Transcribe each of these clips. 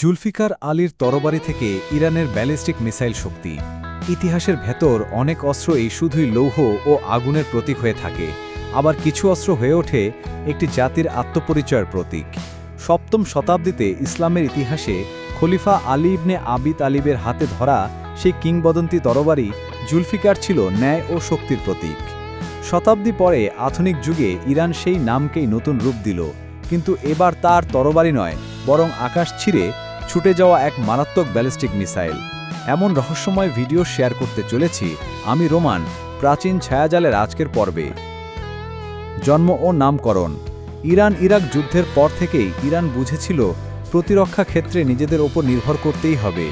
জুলফিকার আলীর তরবারি থেকে ইরানের ব্যালিস্টিক মিসাইল শক্তি। ইতিহাসের ভেতর অনেক অস্ত্রই শুধুই লৌহ ও আগুনের প্রতীক হয়ে থাকে। আবার কিছু অস্ত্র হয়ে ওঠে একটি জাতির আত্মপরিচয়ের প্রতীক। সপ্তম শতাব্দীতে ইসলামের ইতিহাসে খলিফা আলী ইবনে আবিদ আলিবের হাতে ধরা সেই কিংবদন্তি তরবারি জুলফিকার ছিল ন্যায় ও শক্তির প্রতীক। শতাব্দী পরে আধুনিক যুগে ইরান সেই নামকেই নতুন রূপ দিল। কিন্তু এবার তার তরবারি নয়, বরং আকাশ ছিঁড়ে ছুটে যাওয়া এক মারাত্মক ব্যালিস্টিক মিসাইল। এমন রহস্যময় ভিডিও শেয়ার করতে চলেছি আমি রোমান, প্রাচীন ছায়াজালের আজকের পর্বে। জন্ম ও নামকরণ। ইরান ইরাক যুদ্ধের পর থেকেই ইরান বুঝেছিল প্রতিরক্ষা ক্ষেত্রে নিজেদের ওপর নির্ভর করতেই হবে।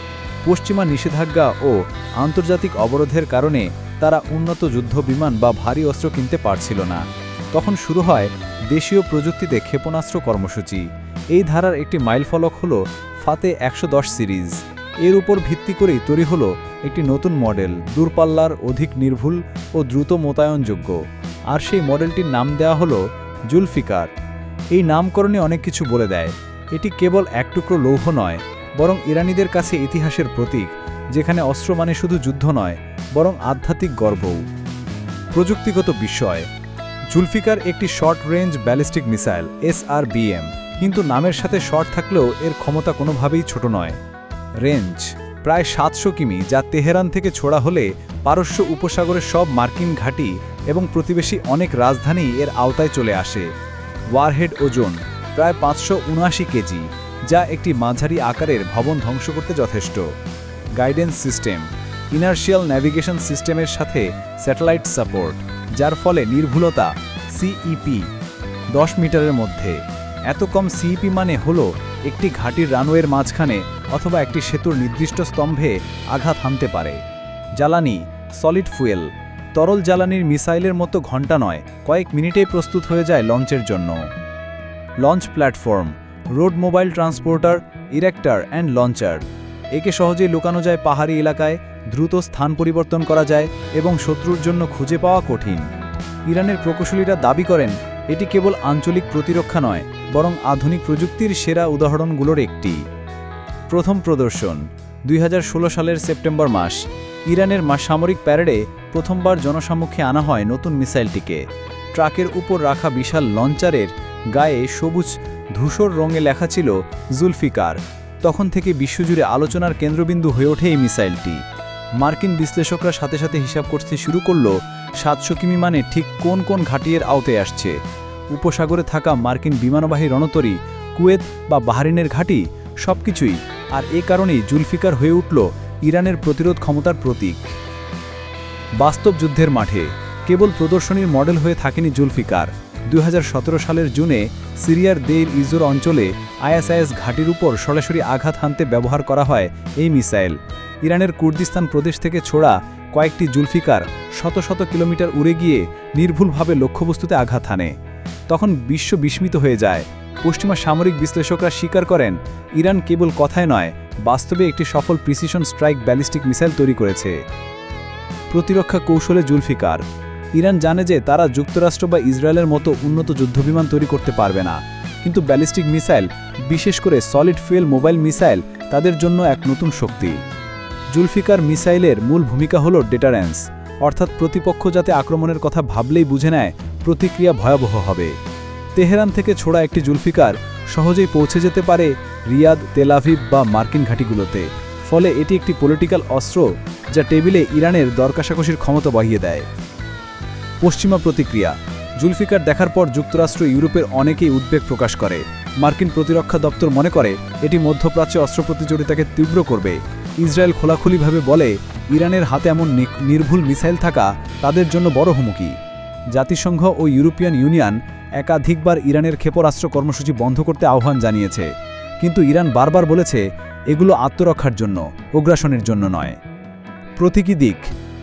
পশ্চিমা নিষেধাজ্ঞা ও আন্তর্জাতিক অবরোধের কারণে তারা উন্নত যুদ্ধ বিমান বা ভারী অস্ত্র কিনতে পারছিল না। তখন শুরু হয় দেশীয় প্রযুক্তিতে ক্ষেপণাস্ত্র কর্মসূচি। এই ধারার একটি মাইলফলক হল ফাতে একশো দশ সিরিজ। এর উপর ভিত্তি করেই তৈরি হলো একটি নতুন মডেল, দূরপাল্লার অধিক নির্ভুল ও দ্রুত মোতায়নযোগ্য। আর সেই মডেলটির নাম দেওয়া হলো জুলফিকার। এই নামকরণে অনেক কিছু বলে দেয়। এটি কেবল এক টুকরো লৌহ নয়, বরং ইরানিদের কাছে ইতিহাসের প্রতীক, যেখানে অস্ত্র মানে শুধু যুদ্ধ নয়, বরং আধ্যাত্মিক গর্বও। প্রযুক্তিগত বিষয়, জুলফিকার একটি short range ballistic missile, SRBM. কিন্তু নামের সাথে শর্ট থাকলেও এর ক্ষমতা কোনোভাবেই ছোট নয়। রেঞ্জ, প্রায় সাতশো কিমি, যা তেহরান থেকে ছোড়া হলে পারস্য উপসাগরের সব মার্কিন ঘাঁটি এবং প্রতিবেশী অনেক রাজধানী এর আওতায় চলে আসে। ওয়ারহেড ওজন, প্রায় পাঁচশো উনআশি কেজি, যা একটি মাঝারি আকারের ভবন ধ্বংস করতে যথেষ্ট। গাইডেন্স সিস্টেম, ইনার্শিয়াল ন্যাভিগেশন সিস্টেমের সাথে স্যাটেলাইট সাপোর্ট, যার ফলে নির্ভুলতা, সিইপি, দশ মিটারের মধ্যে। এত কম সিইপি মানে হলো একটি ঘাটির রানওয়ের মাঝখানে অথবা একটি সেতুর নির্দিষ্ট স্তম্ভে আঘাত হানতে পারে। জ্বালানি সলিড ফুয়েল তরল জ্বালানির মিসাইলের মতো ঘণ্টা নয়, কয়েক মিনিটেই প্রস্তুত হয়ে যায় লঞ্চের জন্য। Launch platform, road mobile transporter, erector and launcher. একে সহজেই লুকানো যায় পাহাড়ি এলাকায়, দ্রুত স্থান পরিবর্তন করা যায় এবং শত্রুর জন্য খুঁজে পাওয়া কঠিন। ইরানের প্রকৌশলীরা দাবি করেন, এটি কেবল আঞ্চলিক প্রতিরক্ষা নয় বরং আধুনিক প্রযুক্তির সেরা উদাহরণগুলোর একটি। প্রথম প্রদর্শন, দুই হাজার ষোলো সালের সেপ্টেম্বর মাস, ইরানের সামরিক প্যারেডে প্রথমবার জনসম্মুখে আনা হয় নতুন মিসাইলটিকে। ট্রাকের উপর রাখা বিশাল লঞ্চারের গায়ে সবুজ ধূসর রঙে লেখা ছিল জুলফিকার। তখন থেকে বিশ্বজুড়ে আলোচনার কেন্দ্রবিন্দু হয়ে ওঠে এই মিসাইলটি। মার্কিন বিশ্লেষকরা সাথে সাথে হিসাব করতে শুরু করল, সাতশো কিমি মানে ঠিক কোন কোন ঘাটিয়ের আওতায় আসছে। উপসাগরে থাকা মার্কিন বিমানবাহী রণতরী, কুয়েত বা বাহারিনের ঘাঁটি সবকিছুই আর এ কারণেই জুলফিকার হয়ে উঠল ইরানের প্রতিরোধ ক্ষমতার প্রতীক। বাস্তব যুদ্ধের মাঠে কেবল প্রদর্শনীর মডেল হয়ে থাকেনি জুলফিকার। দুই হাজার সতেরো সালের জুনে সিরিয়ার দেইর ইজোর অঞ্চলে আইএসআইএস ঘাটির উপর সরাসরি আঘাত হানতে ব্যবহার করা হয় এই মিসাইল। ইরানের কুর্দিস্তান প্রদেশ থেকে ছোড়া কয়েকটি জুলফিকার শত শত কিলোমিটার উড়ে গিয়ে নির্ভুলভাবে লক্ষ্যবস্তুতে আঘাত হানে। তখন বিশ্ব বিস্মিত হয়ে যায়। পশ্চিমা সামরিক বিশ্লেষকরা স্বীকার করেন, ইরান কেবল কথায় নয়, বাস্তবে একটি সফল প্রিসিশন স্ট্রাইক ব্যালিস্টিক মিসাইল তৈরি করেছে। প্রতিরক্ষা কৌশলে জুলফিকার। ইরান জানে যে তারা যুক্তরাষ্ট্র বা ইসরায়েলের মতো উন্নত যুদ্ধবিমান তৈরি করতে পারবে না। কিন্তু ব্যালিস্টিক মিসাইল বিশেষ করে সলিড ফুয়েল মোবাইল মিসাইল তাদের জন্য এক নতুন শক্তি। জুলফিকার মিসাইলের মূল ভূমিকা হল ডেটারেন্স অর্থাৎ প্রতিপক্ষ যাতে আক্রমণের কথা ভাবলেই বুঝে নেয় প্রতিক্রিয়া ভয়াবহ হবে। তেহরান থেকে ছোড়া একটি জুলফিকার সহজেই পৌঁছে যেতে পারে রিয়াদ তেলাভিভ বা মার্কিন ঘাঁটিগুলোতে। ফলে এটি একটি পলিটিক্যাল অস্ত্র যা টেবিলে ইরানের দরকাশাকষির ক্ষমতা বাহিয়ে দেয়। পশ্চিমা প্রতিক্রিয়া। জুলফিকার দেখার পর যুক্তরাষ্ট্র ইউরোপের অনেকেই উদ্বেগ প্রকাশ করে। মার্কিন প্রতিরক্ষা দপ্তর মনে করে, এটি মধ্যপ্রাচ্যে অস্ত্র প্রতিযোগিতাকে তীব্র করবে। ইসরায়েল খোলাখুলিভাবে বলে, ইরানের হাতে এমন নির্ভুল মিসাইল থাকা তাদের জন্য বড় হুমকি। জাতিসংঘ ও ইউরোপিয়ান ইউনিয়ন একাধিকবার ইরানের ক্ষেপণাস্ত্র কর্মসূচি বন্ধ করতে আহ্বান জানিয়েছে। কিন্তু ইরান বারবার বলেছে, এগুলো আত্মরক্ষার জন্য অগ্রাসনের জন্য নয়। প্রতীকী দিক,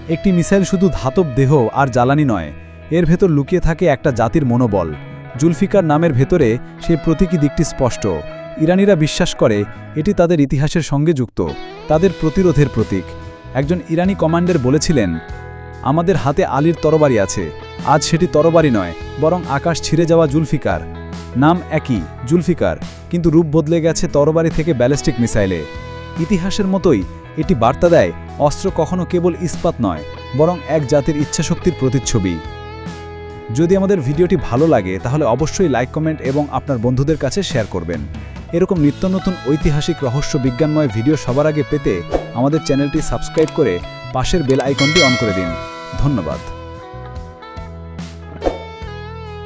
একটি মিসাইল শুধু ধাতব দেহ আর জ্বালানি নয়, এর ভেতর লুকিয়ে থাকে একটা জাতির মনোবল। জুলফিকার নামের ভেতরে সেই প্রতীকী দিকটি স্পষ্ট। ইরানিরা বিশ্বাস করে, এটি তাদের ইতিহাসের সঙ্গে যুক্ত, তাদের প্রতিরোধের প্রতীক। একজন ইরানি কমান্ডার বলেছিলেন, আমাদের হাতে আলীর তরবারি আছে আজ সেটি তরবারি নয়, বরং আকাশ ছিঁড়ে যাওয়া জুলফিকার। নাম একই, জুলফিকার, কিন্তু রূপ বদলে গেছে তরবারি থেকে ব্যালিস্টিক মিসাইলে। ইতিহাসের মতোই, এটি বার্তা দেয়, অস্ত্র কখনো কেবল ইস্পাত নয়, বরং এক জাতির ইচ্ছাশক্তির প্রতিচ্ছবি। যদি আমাদের ভিডিওটি ভালো লাগে, তাহলে অবশ্যই লাইক, কমেন্ট এবং আপনার বন্ধুদের কাছে শেয়ার করবেন। এরকম নিত্য নতুন ঐতিহাসিক রহস্য বিজ্ঞানময় ভিডিও সবার আগে পেতে আমাদের চ্যানেলটি সাবস্ক্রাইব করে পাশের বেল আইকনটি অন করে দিন। ধন্যবাদ।